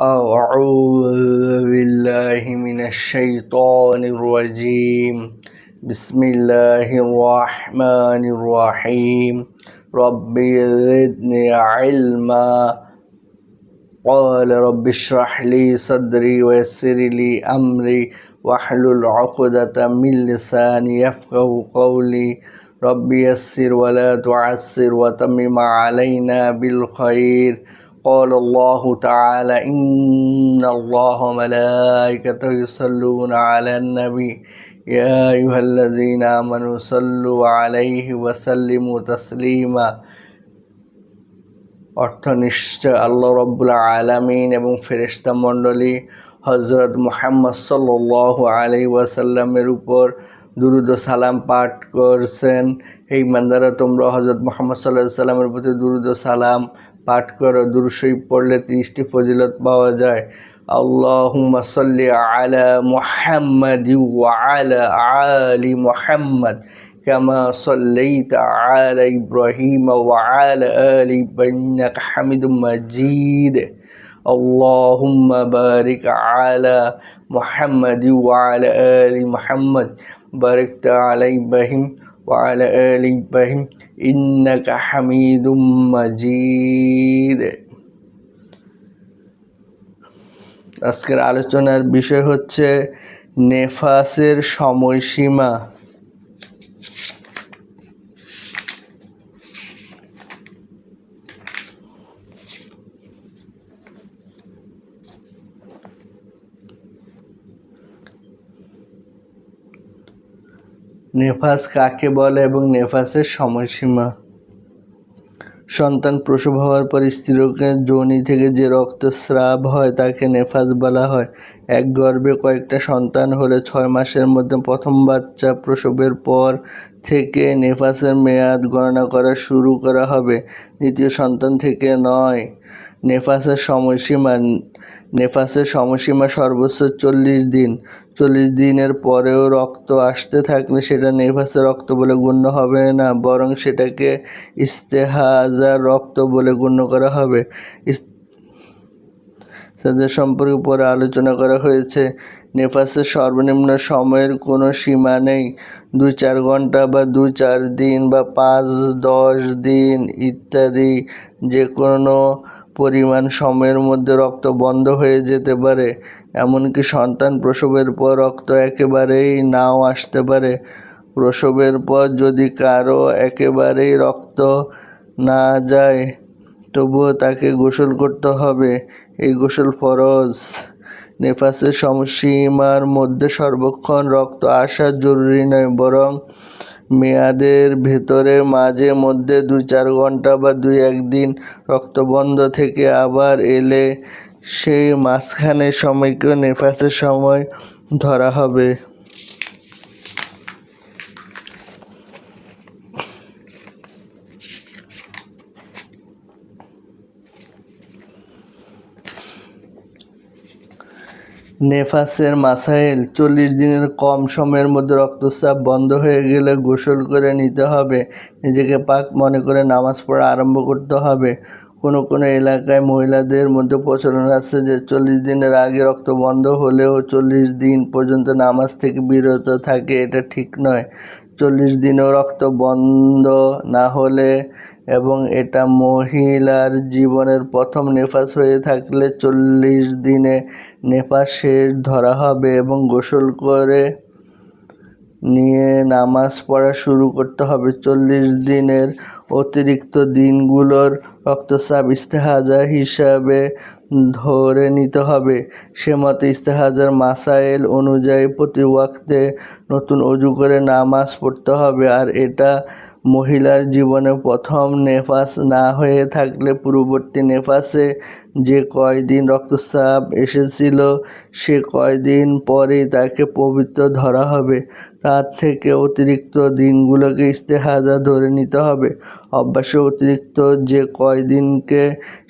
أعوذ بالله من الشيطان الرجيم. بسم الله الرحمن الرحيم. ربي زدني علما. قال رب اشرح لي صدري ويسر لي أمري. واحلل عقدة من لساني يفقه قولي. ربي يسر ولا تعسر وتمم علينا بالخير. قال الله تعالى إن الله وملائكته يصلون على النبي يا أيها الذين آمنوا صلوا عليه وسلموا تسليما অর্থ নিশ্চয় আল্লাহ রব্বুল আলামিন এবং ফেরেশতা মণ্ডলী হজরত মুহাম্মদ সাল্লাহ আলাই ওয়াসাল্লামের উপর দুরুদ সালাম পাঠ করছেন এই মান্দারা তোমরা হজরত মোহাম্মদ সাল্লাহ সাল্লামের প্রতি দুরুদ সালাম পাঠ করো দুরুশরীফ পড়লে তিরিশটি ফজিলত পাওয়া যায় আল্লাহুম্মা সাল্লি আলা মুহাম্মাদি ওয়া আলা আলি মুহাম্মদ كما صليت على إبراهيم وعلى آل إنك حميد مجيد اللهم بارك على محمد وعلى آل محمد باركت على إبراهيم وعلى آل إبراهيم إنك حميد مجيد আজকের আলোচনার বিষয় হচ্ছে নেফাসের সময়সীমা নেফাস কাকে বলে এবং নেফাসের সময়সীমা? সন্তান প্রসব হওয়ার পর স্ত্রীকে যোনি থেকে যে রক্তস্রাব হয় তাকে নেফাস বলা হয়। এক গর্ভে কয়েকটা সন্তান হলে ছয় মাসের মধ্যে প্রথম বাচ্চা প্রসবের পর থেকে নেফাসের মেয়াদ গণনা করা শুরু করা হবে। দ্বিতীয় সন্তান থেকে নয়। নেফাসের সময়সীমা নেফাসের সময়সীমা সর্বোচ্চ চল্লিশ দিন। চল্লিশ দিনের পরেও রক্ত আসতে থাকলে সেটা নেফাসের রক্ত বলে গণ্য হবে না, বরং সেটাকে ইস্তেহাজার রক্ত বলে গণ্য করা হবে। তাদের সম্পর্কে পরে আলোচনা করা হয়েছে। নেফাসের সর্বনিম্ন সময়ের কোনো সীমা নেই। দুই চার ঘণ্টা বা দু চার দিন বা পাঁচ, দশ দিন ইত্যাদি যে কোনো পরিমাণ সময়ের মধ্যে রক্ত বন্ধ হয়ে যেতে পারে। এমনকি সন্তান প্রসবের পর রক্ত একেবারেই নাও আসতে পারে। প্রসবের পর যদি কারও একেবারেই রক্ত না যায়, তবুও তাকে গোসল করতে হবে। এই গোসল ফরজ। নেফাসের সমসীমার মধ্যে সর্বক্ষণ রক্ত আসা জরুরি নয়, বরং মেয়াদের ভেতরে মাঝে মধ্যে দুই চার ঘণ্টা বা দুই একদিন রক্তবন্ধ থেকে আবার এলে সেই মাঝখানের সময়কেও নেফাসের সময় ধরা হবে। নেফাসের মাসাইল, চল্লিশ দিনের কম সময়ের মধ্যে রক্তচাপ বন্ধ হয়ে গেলে গোসল করে নিতে হবে। নিজেকে পাক মনে করে নামাজ পড়া আরম্ভ করতে হবে। কোনো কোনো এলাকায় মহিলাদের মধ্যে প্রচলন আছে যে চল্লিশ দিনের আগে রক্ত বন্ধ হলেও চল্লিশ দিন পর্যন্ত নামাজ থেকে বিরত থাকে, এটা ঠিক নয়। চল্লিশ দিনেও রক্ত বন্ধ না হলে এবং এটা মহিলার জীবনের প্রথম নেফাস হয়ে থাকলে চল্লিশ দিনে নেফাস শেষ ধরা হবে এবং গোসল করে নিয়ে নামাজ পড়া শুরু করতে হবে। চল্লিশ দিনের অতিরিক্ত দিনগুলোর রক্তচাপ ইস্তেহাজা হিসাবে ধরে নিতে হবে। সে মতে ইস্তেহাজার মাসাইল অনুযায়ী প্রতি ওয়াক্তে নতুন অজু করে নামাজ পড়তে হবে, আর এটা মহিলার জীবনে প্রথম নেফাস না হয়ে থাকলে পূর্ববর্তী নেফাসে যে কয়দিন রক্তচাপ এসেছিল, সে কয়দিন পরেই তাকে পবিত্র ধরা হবে। তার থেকে অতিরিক্ত দিনগুলোকে ইস্তেহাজা ধরে নিতে হবে। অভ্যাসে অতিরিক্ত যে কয়দিনকে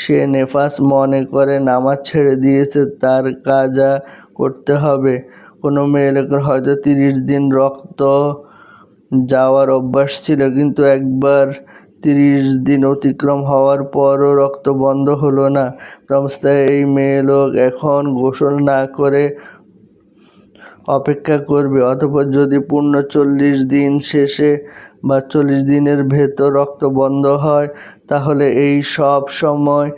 সে নেফাস মনে করে নামাজ ছেড়ে দিয়েছে, তার কাজা করতে হবে। কোনো মেয়ে লোকের হয়তো তিরিশ দিন রক্ত যাওয়ার অভ্যাস ছিল, কিন্তু একবার তিরিশ দিন অতিক্রম হওয়ার পরও রক্ত বন্ধ হলো না। অবস্থায় এই মেয়ে লোক এখন গোসল না করে অপেক্ষা করবে, অতঃপর যদি পূর্ণ চল্লিশ দিন শেষে বা চল্লিশ দিনের ভেতর রক্ত বন্ধ হয়, তাহলে এই সব সময়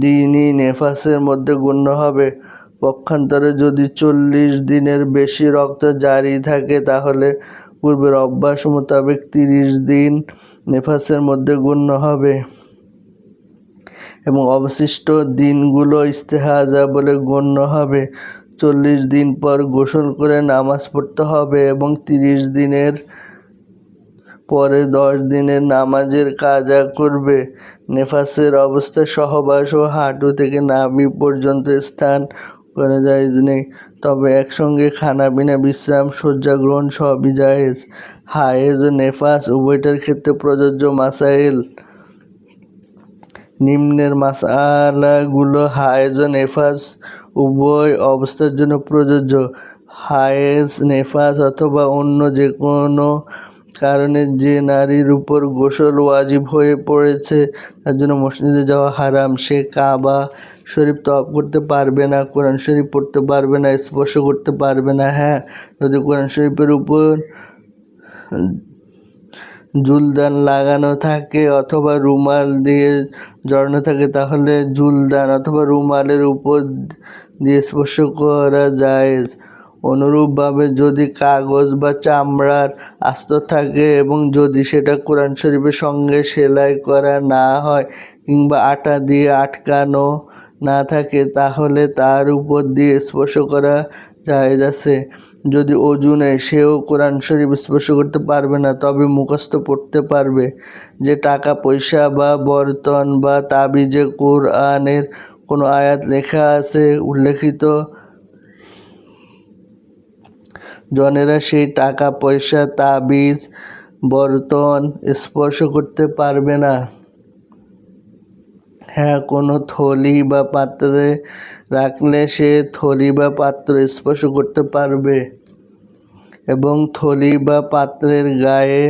দিনই নেফাসের মধ্যে গণ্য হবে। পক্ষান্তরে যদি চল্লিশ দিনের বেশি রক্ত জারি থাকে, তাহলে পূর্বের অভ্যাস মোতাবেক তিরিশ দিন নেফাসের মধ্যে গণ্য হবে। এবং অবশিষ্ট দিনগুলো ইস্তেহাজা বলে গণ্য হবে। চল্লিশ দিন পর গোসল করে নামাজ পড়তে হবে এবং তিরিশ দিনের পরে দশ দিনের নামাজের কাজা করবে। নেফাসের অবস্থা সহবাস ও হাঁটু থেকে নাভি পর্যন্ত স্থান করা যায় নেই। তবে একসঙ্গে খানা বিনা বিশ্রাম, শয্যা গ্রহণ সবই জায়েজ। হায়েজ ও নেফাস উভয়টার ক্ষেত্রে প্রযোজ্য মাসাইল। নিম্নের মাসালাগুলো হায়েজ ও নেফাস উভয় অবস্থার জন্য প্রযোজ্য। হায়েস, নেফাস অথবা অন্য যে কোনো কারণে যে নারীর উপর গোসল ওয়াজিব হয়ে পড়েছে, তার জন্য মসজিদে যাওয়া হারাম। সে কাবা শরীফ তপ করতে পারবে না, কোরআন শরীফ পড়তে পারবে না, স্পর্শ করতে পারবে না। হ্যাঁ যদি কোরআন শরীফের উপর জুলদান লাগানো থাকে অথবা রুমাল দিয়ে জড়ানো থাকে, তাহলে জুলদান অথবা রুমালের উপর দিয়ে স্পর্শ করা যায়। অনুরূপভাবে যদি কাগজ বা চামড়ার আস্তর থাকে এবং যদি সেটা কোরআন শরীফের সঙ্গে সেলাই করা না হয় কিংবা আটা দিয়ে আটকানো না থাকে, তাহলে তার উপর দিয়ে স্পর্শ করা যায় আছে। যদি অজুনে সেও কোরআন শরীফ স্পর্শ করতে পারবে না, তবে মুখস্থ পড়তে পারবে। যে টাকা, পয়সা বা বর্তন বা তাবিজে কোরআনের কোনো আয়াত লেখা আছে, উল্লেখিত? জনেরা সেই টাকা, পয়সা তাবিজ বর্তন স্পর্শ করতে পারবে না। হ্যাঁ কোনো থলি বা পাত্রে রাখলে সে থলি বা পাত্র স্পর্শ করতে পারবে এবং থলি বা পাত্রের গায়ে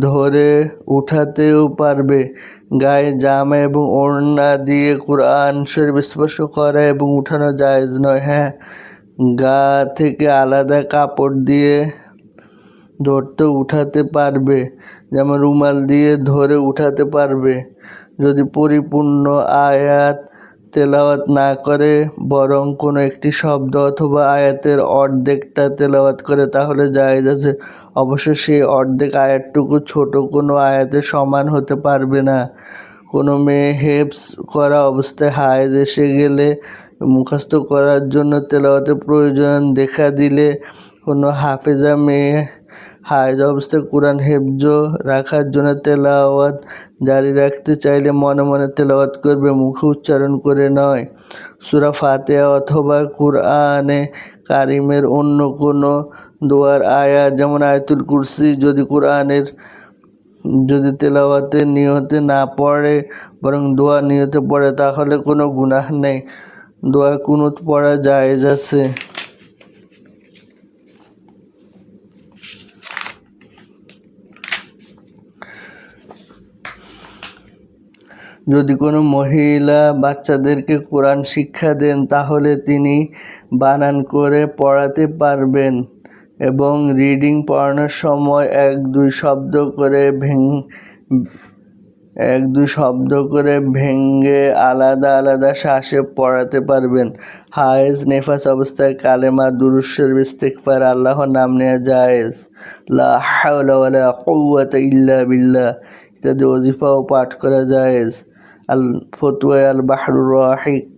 ধরে উঠাতেও পারবে। গায়ে জামা এবং ওড়না দিয়ে কোরআন শরীফ স্পর্শ করা এবং উঠানো জায়েজ নয়। হ্যাঁ গা থেকে আলাদা কাপড় দিয়ে ধরতে উঠাতে পারবে, যেমন রুমাল দিয়ে ধরে উঠাতে পারবে। যদি পরিপূর্ণ আয়াত তেলাওয়াত না করে বরং কোনো একটি শব্দ অথবা আয়াতের অর্ধেকটা তেলাওয়াত করে, তাহলে জায়েজ আছে। অবশ্য সেই অর্ধেক আয়াতটুকু ছোট কোনো আয়াতের সমান হতে পারবে না। কোনো মেয়ে হেপস করা অবস্থায় হায়েজ এসে গেলে মুখস্থ করার জন্য তেলাওয়াতের প্রয়োজন। দেখা দিলে কোনো হাফেজা মেয়ে হায়জ অবস্থায় কোরআন হেফজ রাখার জন্য তেলাওয়াত জারি রাখতে চাইলে মনে মনে তেলাওয়াত করবে, মুখে উচ্চারণ করে নয়। সুরা ফাতেহা অথবা কোরআনে কারিমের অন্য কোনো দোয়ার আয়া যেমন আয়তুল কুরসি, যদি কোরআনের, যদি তেলাওয়াতে নিয়তে না পড়ে, বরং দোয়া নিয়তে পড়ে, তাহলে কোনো গুনাহ নেই। দোয়া কুনুত পড়া জায়েজ আছে। যদি কোনো মহিলা বাচ্চাদেরকে কোরআন শিক্ষা দেন, তাহলে তিনি বানান করে পড়াতে পারবেন। এবং রিডিং পড়ানোর সময় এক দুই শব্দ করে এক দুই শব্দ করে ভেঙ্গে আলাদা আলাদা শ্বাসে পড়াতে পারবেন। হায়েজ, নেফাস অবস্থায় কালেমা, দুরুশ্বর ইস্তেকফার আল্লাহর নাম নেওয়া জায়েজ। লা হাওলা ইল্লা বিল্লাহ। ইত্যাদি ওজিফাও পাঠ করা জায়েজ। আল ফতুয়া আল বাহরুর রাহিক।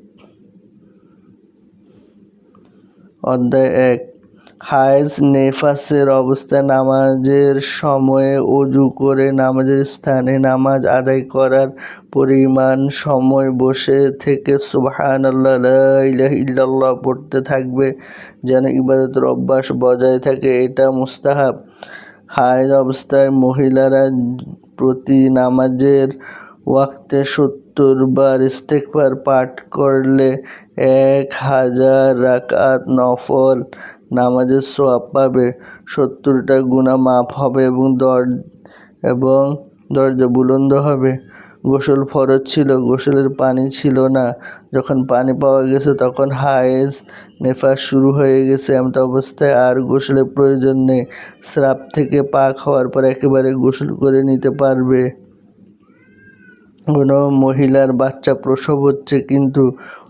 অধ্যায় এক। হায়েজ নেফাসের অবস্থায় নামাজের সময়ে অজু করে নামাজের স্থানে নামাজ আদায় করার পরিমাণ সময় বসে থেকে সুবাহান আল্লাহ পড়তে থাকবে যেন ইবাদতের অভ্যাস বজায় থাকে, এটা মুস্তাহাব। হায়েজ অবস্থায় মহিলারা প্রতি নামাজের ওয়াক্তে সত্তর বার ইস্তেকবার পাঠ করলে এক হাজার রাকাত নফল নামাজের সোয়াব পাবে। সত্তরটা গুণা মাফ হবে এবং দর, এবং দরজা বুলন্দ হবে। গোসল ফরজ ছিল, গোসলের পানি ছিল না। যখন পানি পাওয়া গেছে, তখন হায়েজ নেফাস শুরু হয়ে গেছে। এমন অবস্থায় আর গোসলের প্রয়োজন নেই। স্রাব থেকে পাক হওয়ার পর একেবারে গোসল করে নিতে পারবে। কোনো মহিলার বাচ্চা প্রসব হচ্ছে, কিন্তু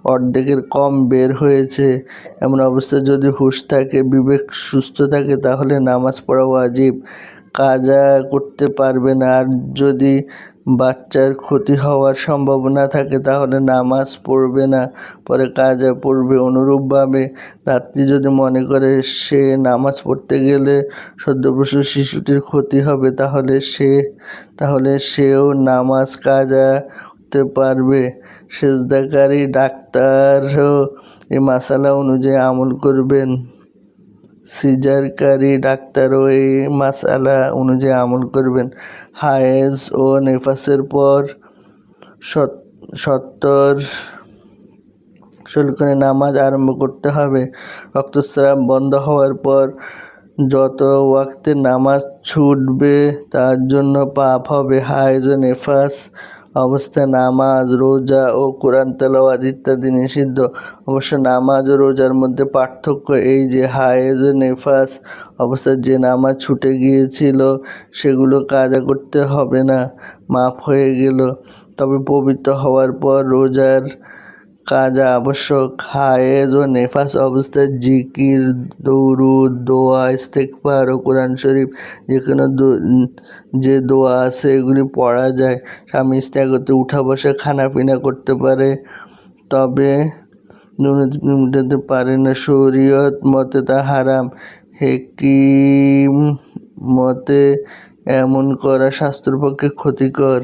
অর্ধেকের কম বের হয়েছে। এমন অবস্থায় যদি হুঁশ থাকে, বিবেক সুস্থ থাকে, তাহলে নামাজ পড়া ওয়াজিব। কাজা করতে পারবে না। আর যদি বাচ্চার ক্ষতি হওয়ার সম্ভাবনা থাকে, তাহলে নামাজ পড়বে না। পরে কাজা পড়বে অনুরূপভাবে। রাত্রি যদি মনে করে সে নামাজ পড়তে গেলে সদ্যপ্রসূত শিশুটির ক্ষতি হবে, তাহলে সে, তাহলে সেও নামাজ কাজা করতে পারবে। সেজদাকারী ডাক্তারও এই মাসালা অনুযায়ী আমল করবেন। সিজারকারী ডাক্তারও এই মাসালা অনুযায়ী আমল করবেন। হায়েজ ও নেফাসের পর সত- সত্তর শুল্ক নামাজ আরম্ভ করতে হবে। রক্তস্রাব বন্ধ হওয়ার পর যত ওয়াক্তে নামাজ ছুটবে তার জন্য পাপ হবে। হায়েজ ও নেফাস অবস্থায় নামাজ, রোজা ও কোরআন তেলাওয়াত ইত্যাদি নিষিদ্ধ। অবশ্য নামাজ ও রোজার মধ্যে পার্থক্য এই যে হায়েজ, নেফাস অবস্থায় যে নামাজ ছুটে গিয়েছিল সেগুলো কাজা করতে হবে না, মাফ হয়ে গেল। তবে পবিত্র হওয়ার পর রোজার কাজা আবশ্যক। হায়েজ ও নেফাস অবস্থায় জিকির, দৌরুদ, দোয়া ইস্তেকবার ও কোরআন শরীফ যে কোনো যে দোয়া আছে, এগুলি পড়া যায়। স্বামী স্ত্রী উঠা বসা খানা পিনা করতে পারে, তবে উঠাতে পারে না। শরীয়ত মতে তা হারাম। হেকিম মতে এমন করা স্বাস্থ্যের পক্ষে ক্ষতিকর।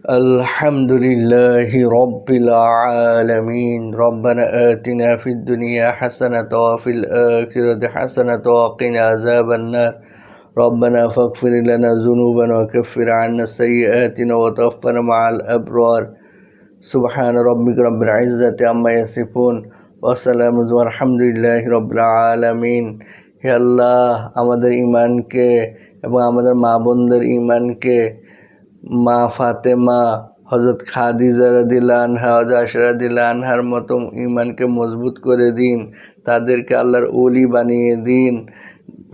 الحمد لله رب العالمين ربنا آتنا في الدنيا حسنة وفي الآخرة حسنة وقنا عذاب النار ربنا فاغفر لنا ذنوبنا وكفر عنا سيئاتنا وتوفنا مع الأبرار سبحان ربك رب العزة عما يصفون وسلام والحمد لله رب العالمين হে আল্লাহ আমাদের ইমানকে এবং আমাদের মা বোনদের ইমানকে মা ফাতেমা হজরত খাদিজা রাদিল্লা আনহা হজরত রাদিল্লা আনহার মতো ইমানকে মজবুত করে দিন, তাদেরকে আল্লাহর ওলি বানিয়ে দিন,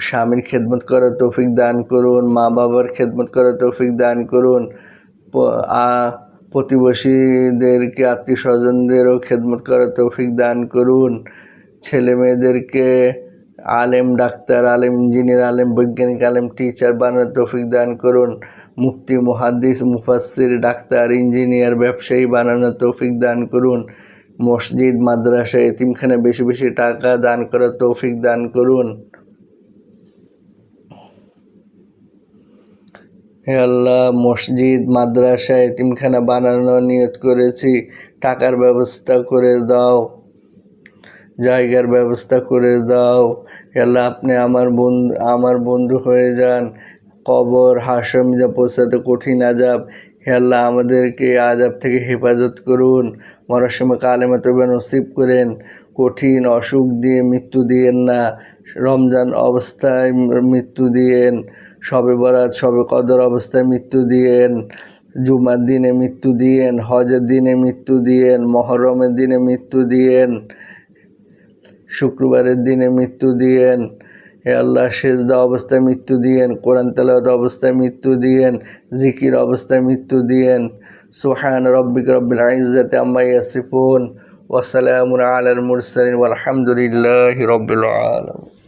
স্বামীর খেদমত করার তৌফিক দান করুন, মা বাবার খেদমত করার তৌফিক দান করুন প্রতিবেশীদেরকে আত্মীয় স্বজনদেরও খেদমত করার তৌফিক দান করুন, ছেলে মেয়েদেরকে আলেম ডাক্তার, আলেম ইঞ্জিনিয়ার, আলেম বৈজ্ঞানিক, আলেম টিচার বানানোর তৌফিক দান করুন মুফতি, মুহাদ্দিস, মুফাসসির, ডাক্তার, ইঞ্জিনিয়ার, ব্যবসায়ী বানানোর তৌফিক দান করুন। মসজিদ, মাদ্রাসা, এতিমখানে বেশি বেশি টাকা দান করার তৌফিক দান করুন। হে আল্লাহ, মসজিদ, মাদ্রাসা, এতিমখানা বানানো নিয়ত করেছি। টাকার ব্যবস্থা করে দাও। জায়গার ব্যবস্থা করে দাও। হে আল্লাহ, আপনি আমার বন্ধু আমার বন্ধু হয়ে যান। কবর, হাসম যা পৌঁছাতে কঠিন আজাব হে আল্লাহ, আমাদেরকে আজাব থেকে হেফাজত করুন। মরার সময় কালেমা তবে নসিব করেন। কঠিন অসুখ দিয়ে মৃত্যু দিয়েন না। রমজান অবস্থায় মৃত্যু দিয়েন। সবে বরাত, সবে কদর অবস্থায় মৃত্যু দিয়েন। জুমার দিনে মৃত্যু দিয়েন। হজের দিনে মৃত্যু দিয়েন। মহরমের দিনে মৃত্যু দিয়েন। শুক্রবারের দিনে মৃত্যু দিয়েন। হে আল্লাহ, সেজদা অবস্থায় মৃত্যু দিয়েন, কোরআন তেলাওয়াত অবস্থায় মৃত্যু দিয়েন, জিকির অবস্থায় মৃত্যু দিয়েন। সুহান রব্বিক রব্বিল আইজাতে আম্মাই আসিফুন ওয়াসালামুন আলাল মুরসালিন আলহামদুলিল্লাহ রব্বিল আলামিন।